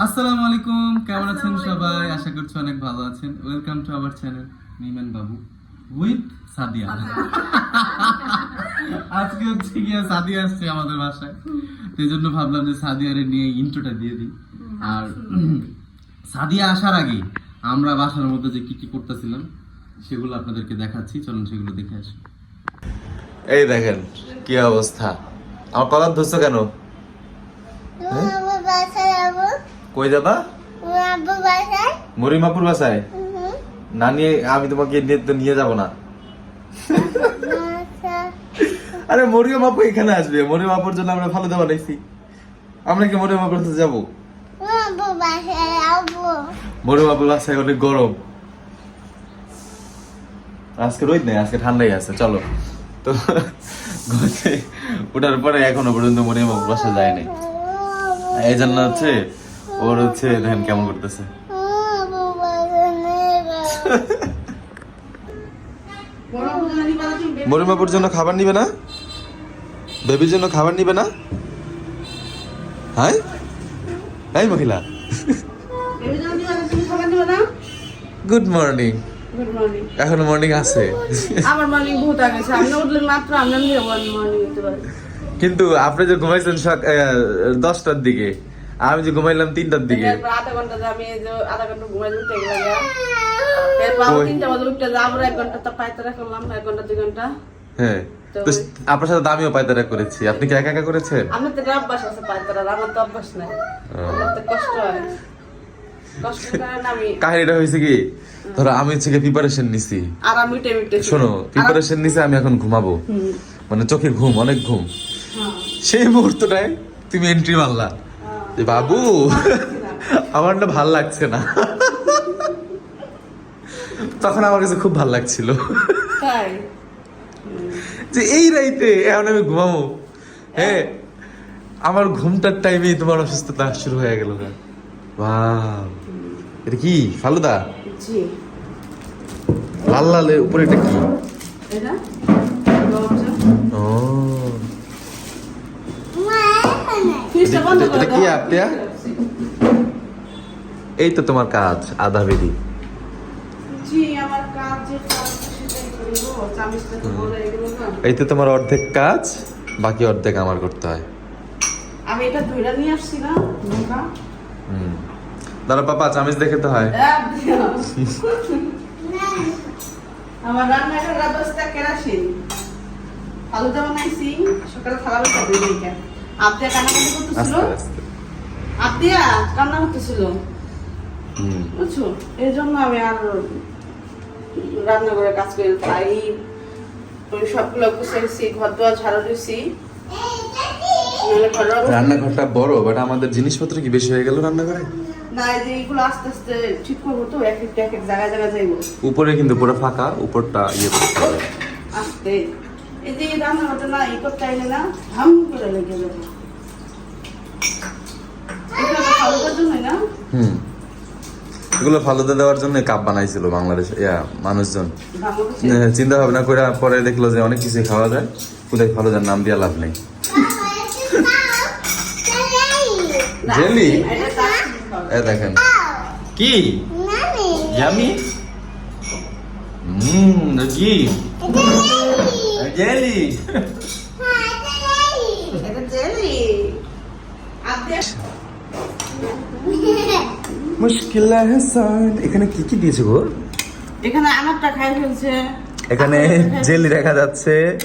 আসসালামু আলাইকুম কেমন আছেন সবাই? আশা করছি অনেক ভালো আছেন। Welcome to our channel Niman Babu with Sadia আজকে হচ্ছে গিয়ে সাদিয়া আসছে আমাদের বাসায়। এই জন্য ভাবলাম যে সাদিয়ারে নিয়ে ইন্ট্রোটা দিয়ে দিই। আর সাদিয়া আসার আগে আমরা বাসার মধ্যে যে কি কি করতেছিলাম সেগুলো আপনাদেরকে দেখাচ্ছি। চলুন সেগুলো দেখে আসি। এই দেখেন কি অবস্থা? আমার কলার ধরছো কেন? যাব কই যাবা মরিমাপুর বাসায়? না নিয়ে আমি তোমাকে নিয়ে তো নিয়ে যাব না। আচ্ছা। আরে মরিয়ম আপু এখানে আসবে। মরিয়ম আপুর জন্য আমরা ভালো দেওয়া নাইছি আমরা কি মরিয়ম আপুর কাছে যাব? আব্বু বাসায় মরিয়ম আপুর বাসায় অনেক গরম। আজকে রোদ নেই আজকে ঠান্ডাই আছে চলো। তো ওঠার পরে এখনও পর্যন্ত মরিয়ম আপুর বাসায় যায় নাই এই জন্য হচ্ছে ওর হচ্ছে দেখেন কেমন করতেছে? নেবে মরিমাপুর জন্য খাবার নিবে না? বেবির জন্য খাবার নিবে না? হ্যাঁ এই মহিলা। গুড মর্নিং গুড মর্নিং এখনও মর্নিং আছে। আমার মর্নিং বহুত আগে আপনি উঠলেন মাত্র আমরা মর্নিং কিন্তু আপনি যে ঘুমাইছেন দশটার দিকে আমি যে ঘুমাইলাম তিনটার দিকে। আধা ঘণ্টা আমি আধা ঘণ্টা ঘুমাই উঠে গেলাম এরপর তিনটা বাজে উঠতে আমরা এক ঘণ্টা তো পাইতে রাখলাম এক ঘণ্টা দুই ঘণ্টা। হ্যাঁ। তো আপনার সাথে আমিও পায়তারা করেছি। আপনি কি একা একা করেছেন? আমার তো অভ্যাস আছে পাইতে আমার তো অভ্যাস নাই। আমার তো কষ্ট হয়। কষ্ট কারণ আমি কাহিনীটা হয়েছে কি? ধরো আমি হচ্ছে প্রিপারেশন নিছি। আর আমি শোনো প্রিপারেশন নিছে আমি এখন ঘুমাবো। মানে চোখে ঘুম অনেক ঘুম। হ্যাঁ। সেই মুহূর্তটায় তুমি এন্ট্রি মারলা। যে বাবু আমার না ভালো লাগছে না। তখন আমার কাছে খুব ভালো লাগছিল। যে এই রাইতে এখন আমি ঘুমাবো। হ্যাঁ আমার ঘুমটার টাইমে তোমার অসুস্থতা শুরু হয়ে গেল বাহ এটা কি ফালুদা? লাল লালের উপরে এটা কি? ও মা এখানে ফ্রিজটা বন্ধ এটা- কি। এই তো তোমার কাজ আধা বেদি এই তো তোমার অর্ধেক কাজ বাকি অর্ধেক আমার করতে হয়। আমি এটা ধইরা নিয়ে আসছি না হুম। দাঁড়া পাপা চামিচ দেখে তো হয়। আমার রান্নাঘর কেরাসিন। আলুটা বানাইছি সকালে থালা দিই আপনি কান্নাকাটি করতেছিল? আতিয়া কান্না করতেছিল? বুঝছ? এই জন্য আমি আর রান্নাঘরে কাজ করি তাই ওই সবগুলো গুছাইছি ঘর দোয়া ঝাড়ু দিছি। রান্নাঘরটা বড় বাট আমাদের জিনিসপত্র কি বেশি হয়ে গেল রান্নাঘরে? না এই যে এইগুলো আস্তে আস্তে ঠিক করব তো এক একটা এক এক জায়গায় জায়গায় যাইবো। উপরে কিন্তু পুরো ফাঁকা উপরটা ইয়ে করতে হবে। আস্তে। এই যে রান্না হতো না এই করতে আইলে না হাম করে লেগে যাবে এটা তো খাওয়ার জন্যই না হুম। এগুলো ফালুদা দেওয়ার জন্য কাপ বানাইছিল বাংলাদেশ ইয়া মানুষজন। হ্যাঁ, চিন্তা ভাবনা করে পরে দেখল যে অনেক কিছু খাওয়া যায় কোথায় ফালুদার নাম দিয়ে লাভ নেই। জেলি? এ দেখেন। কি? ইয়ামি হুম কি? জেলি মুশকিল হাসান। এখানে কি কি দিয়েছে গো? এখানে আমারটা খাই ফেলছে। এখানে জেলি দেখা যাচ্ছে।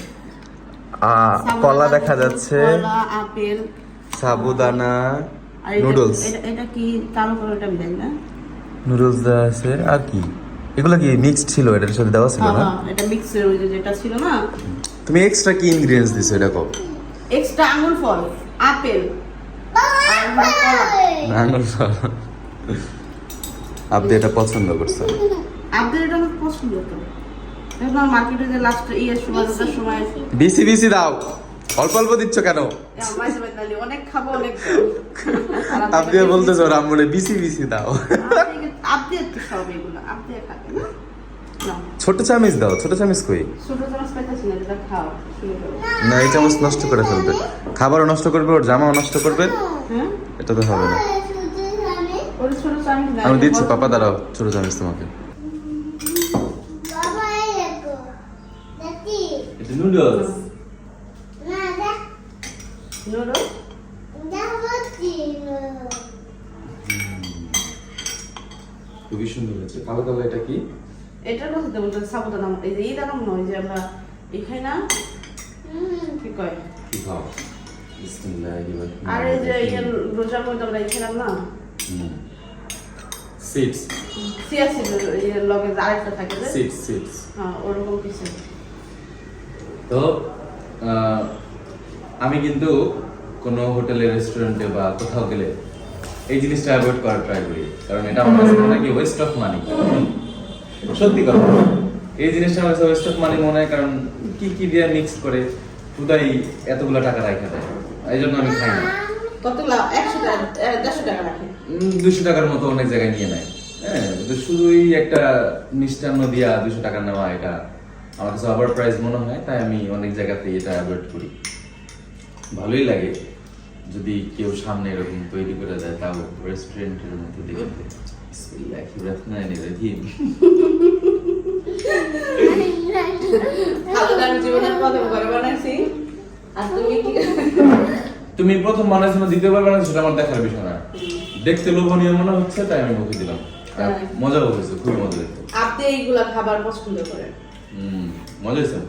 আ, কলা দেখা যাচ্ছে। কলা আপেল। সাবুদানা নুডলস। এটা- কি? কালো কালোটা বিদায় না? নুডলস দেওয়া আছে। আর কি? এগুলো কি মিক্সড ছিল? এটার সাথে দেওয়া ছিল না? হ্যাঁ, এটা মিক্সের ওই যেটা ছিল না? তুমি এক্সট্রা কি ইনগ্রিডিয়েন্টস দিছো এটা কো এক্সট্রা আঙুর ফল আপেল। কলা আঙুল আপনি এটা পছন্দ করছেন। আপনাদের এটা আমার পছন্দ তো এখন মার্কেটে যে লাস্ট ইয়ের সময় সময় বিসি বিসি দাও। অল্প অল্প দিচ্ছ কেন? অনেক খাব অনেক আপনি আপনি বলতেছো রামমনে বিসি বিসি দাও। আপনি- আপনি একটু সব এগুলো আপনি খাবেন না? ছোট চামিচ দাও ছোট চামিচ কই? না এই চামচ নষ্ট করে ফেলবে। খাবারও নষ্ট করবে ওর জামাও নষ্ট করবে। হ্যাঁ? এটা তো হবে না শুধু ওর ছোট চামচ নাই। আমি দিচ্ছি পাপা দাঁড়াও ছোট চামচ তোমাকে। এই নুডলস নুডলস? খুবই সুন্দর হয়েছে। কালো কালো এটা কি? এটার কথা তো বলতে সাবুদানা এই যে এই দানা মনে হয় যে আমরা এই খাই না? কি কয়? কি খাও? বিসমিল্লাহির রহমানির আর এই যে। ইয়ে রোজার মধ্যে আমরা এই খেলাম না? হুম। সিডস সিয়া ছিল লগে যে আরেকটা থাকে যে সিডস সিডস হ্যাঁ ওরকম কিছু তো আমি কিন্তু কোনো হোটেলে রেস্টুরেন্টে বা কোথাও গেলে এই জিনিসটা অ্যাভয়েড করার ট্রাই করি। কারণ এটা আমার কাছে মনে হয় কি ওয়েস্ট অফ মানি সত্যি কথা। এই জিনিসটা আমার কাছে ওয়েস্ট অফ মানি মনে হয় কারণ কি কি দিয়ে মিক্স করে খুদাই এতগুলো টাকা রাখা দেয় এই জন্য আমি খাই না। কত লাভ একশো টাকা দেড়শো টাকা রাখে। দুশো টাকার মতো অনেক জায়গায় নিয়ে নেয়। হ্যাঁ শুধুই একটা মিষ্টান্ন দিয়া দুশো টাকা নেওয়া এটা আমার কাছে ওভার প্রাইস মনে হয় তাই আমি অনেক জায়গাতে এটা অ্যাভয়েড করি। ভালোই লাগে যদি কেউ সামনে এরকম তৈরি করে দেয় তাও রেস্টুরেন্টের মতো দেখতে। তুমি প্রথম বানাইছো না দ্বিতীয়বার বানাইছো সেটা আমার দেখার বিষয় না। দেখতে লোভনীয় মনে হচ্ছে তাই আমি মুখে দিলাম। হ্যাঁ। হয়েছে খুবই মজা হয়েছে। আপনি এইগুলা খাবার পছন্দ করেন? হুম মজা হয়েছে।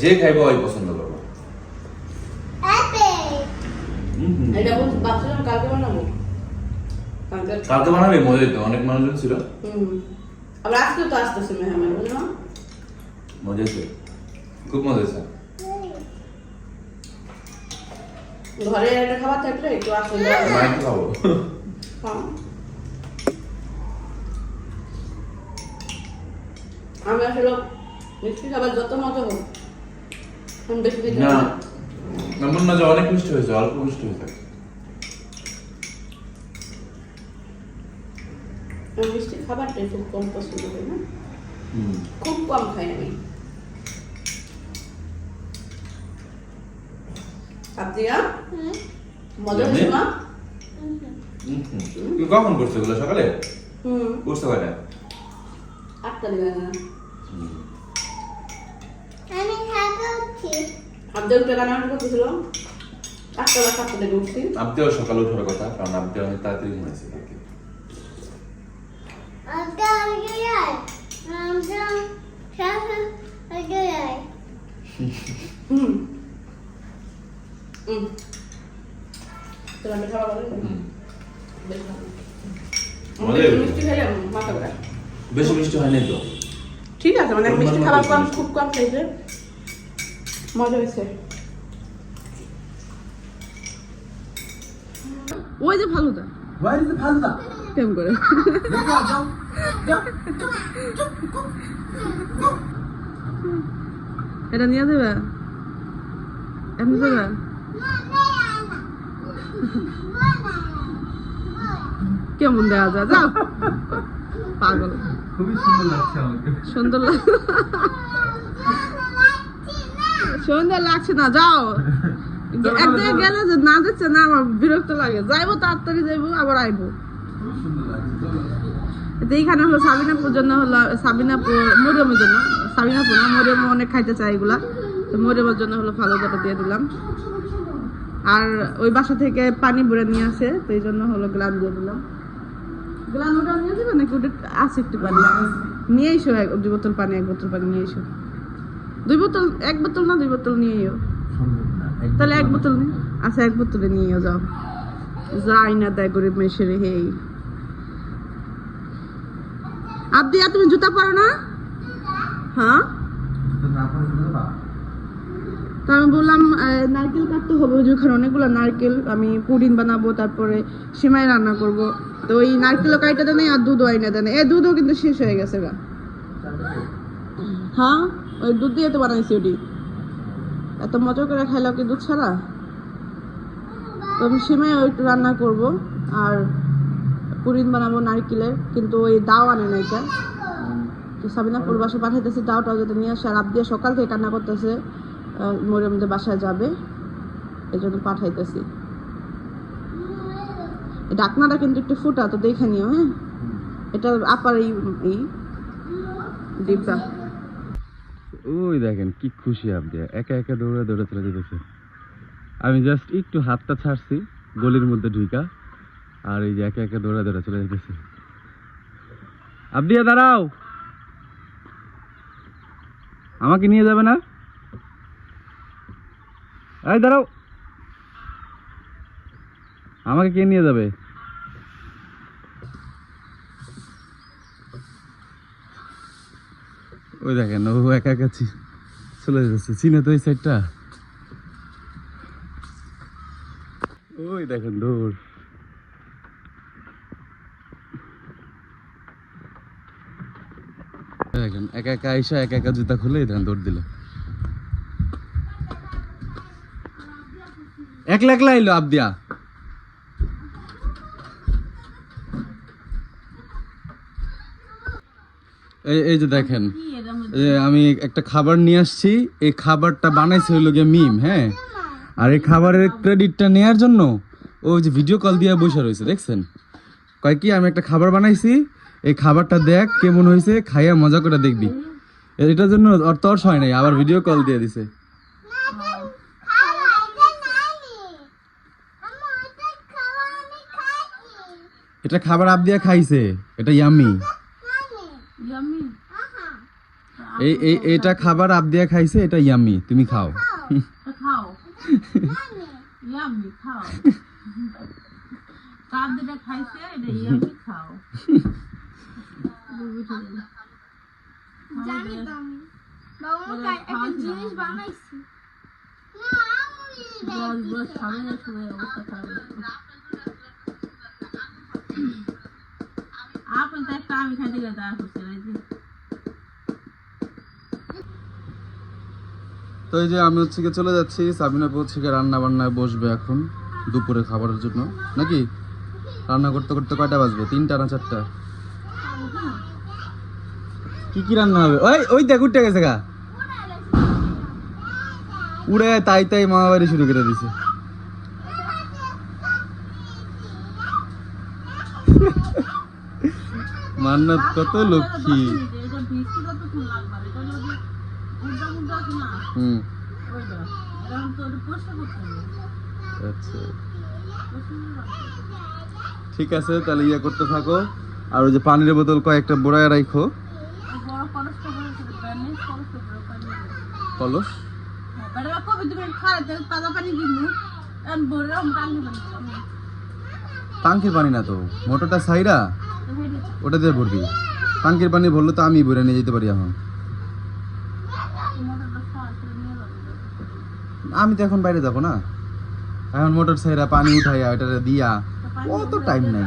যে খাইবো ওই পছন্দ করব। এটা বলছি কালকে বানাবো। কালকে বানাবে? মজা হইতো অনেক মানুষজন ছিল। আবার তো আসতেছে মেহমান বুঝলো মজা হয়েছে। খুব মজা হয়েছে। ঘরে একটা খাবার থাকলে একটু আসলে খাব। হ্যাঁ। আমি আসলে মিষ্টি খাবার যত মজা হোক আমি বেশি দিন না এমন না যে অনেক মিষ্টি হয়েছে অল্প মিষ্টি হয়েছে। মিষ্টি খাবারটাই খুব কম পছন্দ করি না। খুব কম খাই আমি। আপনিয়া মজা হয়েছে মা হুম, হুম। তুমি কখন করছ এগুলো সকালে? হুম। করছ কয়টা? আটটা দিবে না। হুম। আমি খাচ্ছি আপনাদের উঠে রান্না করতেছিল? আটটা বা সাতটা থেকে উঠছি। সকালে ওঠার কথা কারণ আপনি অনেক তাড়াতাড়ি ঘুমাইছে আজকে হুম হুম তো আমি খাওয়া বলেন হুম। বেশ। মিষ্টি মাথা ঘোরায় বেশি মিষ্টি হয়নি তো? ঠিক আছে মানে মিষ্টি খাবার কম খুব কম খাইছে মজা হয়েছে। ওই যে ফালুদা। Is the Falda? করে। এটা নিয়ে দেবে এমনি দেবে কেমন দেওয়া যায়? যাও। পাগল। খুবই সুন্দর লাগছে আমাকে। সুন্দর লাগ সুন্দর লাগছে না যাও। একদিকে গেলে যে না দিচ্ছে না আমার বিরক্ত লাগে। যাইবো তাড়াতাড়ি যাইবো আবার আইবো। লাগছে এইখানে হলো সাবিনাপুর জন্য হলো সাবিনাপুর মরিয়মের জন্য। সাবিনাপুর না মরিয়ম অনেক খাইতে চায় এগুলা। তো মরিয়মের জন্য হলো ফালুদাটা দিয়ে দিলাম। আর ওই বাসা থেকে পানি ভরে নিয়ে আসে তো এই জন্য হলো গ্লান দিয়ে দিলাম। গ্লান ওটা নিয়ে যাবে নাকি? ওটা আছে একটু পানি। নিয়ে এসো এক দুই বোতল পানি এক বোতল পানি নিয়ে এসো। দুই বোতল এক বোতল না দুই বোতল নিয়ে এও। তাহলে এক বোতল নি। আচ্ছা এক বোতলে নিয়ে যাও। যাই না দেয় গরিব মেশের হেই আবদিয়া তুমি জুতা পরো না? হ্যাঁ? তো আমি বললাম নারকেল কাটতে হবে ওখানে অনেকগুলো নারকেল, আমি পুডিং বানাবো, তারপরে সিমাই রান্না করব। তো ওই নারকেলও কাইটা দেনে আর দুধও আইনা দেনে। এ দুধও কিন্তু শেষ হয়ে গেছে গা। হ্যাঁ? ওই দুধ দিয়ে তো বানাইছি ওটি। এত মজা করে খাইলাম কি দুধ ছাড়া? তো আমি সিমাই একটু রান্না করব আর পুরিন বানাবো নারকেলের, কিন্তু ওই দাও আনে না এটা। তো সাবিনা পুর বাসা পাঠাইতেছে, দাওটাও যাতে নিয়ে আসে। আর আপ দিয়ে সকাল থেকে কান্না করতেছে। মরিয়মদের বাসায় যাবে। এই জন্য পাঠাইতেছি। এই ঢাকনাটা কিন্তু একটু ফুটা, তো দেখে নিও হ্যাঁ? এটা আপার এই এই ওই দেখেন, কি খুশি আপনি। একা একা দৌড়ে দৌড়ে চলে যেতেছে। আমি জাস্ট একটু হাতটা ছাড়ছি, গলির মধ্যে ঢুকা আর এই যে একা একা দৌড়ে দৌড়ে চলে যেতেছে। আবদিয়া দাঁড়াও! আমাকে নিয়ে যাবে না? এই দাঁড়াও। আমাকে কে নিয়ে যাবে? ওই দেখেন, ও একা একা চলে যাচ্ছে। চিনে তো এই সাইডটা ওই দেখেন, দৌড়। দেখেন, একা একা আইসা, একা একা জুতা খুলে এই দেখেন, দৌড় দিল। একলা একলা আইলো আবদিয়া? এই এই যে দেখেন আমি একটা খাবার নিয়ে আসছি। এই খাবারটা বানাইছে হইল গিয়ে মিম হ্যাঁ? আর এই খাবারের ক্রেডিটটা নেয়ার জন্য ও যে ভিডিও কল দিয়ে বসে রয়েছে, দেখছেন? কয় কি, আমি একটা খাবার বানাইছি। এই খাবারটা দেখ কেমন হয়েছে, খাইয়া মজা করে দেখবি। এটার জন্য তর্স হয় নাই, আবার ভিডিও কল দিয়ে দিছে খাওয়া এটা নানি আম্মা এটা খাওয়া আমি খাইছি এটা খাবার আপ দিয়া খাইছে এটা ইয়ামি এই এই এটা খাবার আপ দিয়া খাইছে এটা ইয়ামি তুমি খাও। খাও। খাও। কার যেটা খাইছে এটা ইয়ামি খাও। জানি তো আমি। বাবা কাল একটা জিনিস বানাইছি। না আমি না শুনে অবস্থা খারাপ আপন তো এই যে আমি হচ্ছে চলে যাচ্ছি, সাবিনা হচ্ছে রান্না বান্নায় বসবে এখন দুপুরে খাবারের জন্য। নাকি? রান্না করতে করতে কয়টা বাজবে? তিনটা না চারটা? কি কি রান্না হবে? ওই ওই দেখ, উঠে গেছে গা। উড়ে তাই তাই মামা বাড়ি শুরু করে দিছে। মান্নাত কত লক্ষ্মী। হুম। আচ্ছা। ঠিক আছে, তাহলে ইয়ে করতে থাকো। আর ওই যে পানির বোতল কয়েকটা বোড়ায় রাখো কলস? তাজা পানি টাঙ্কির পানি না তো? মোটরটা সাইরা ওটা দিয়ে ভরবি। টাঙ্কির পানি ভরলে তো আমি ভরে নিয়ে যেতে পারি এখন। আমি তো এখন বাইরে যাব না। এখন মোটর সাইরা পানি উঠাইয়া ওটা দিয়া। অত টাইম নাই।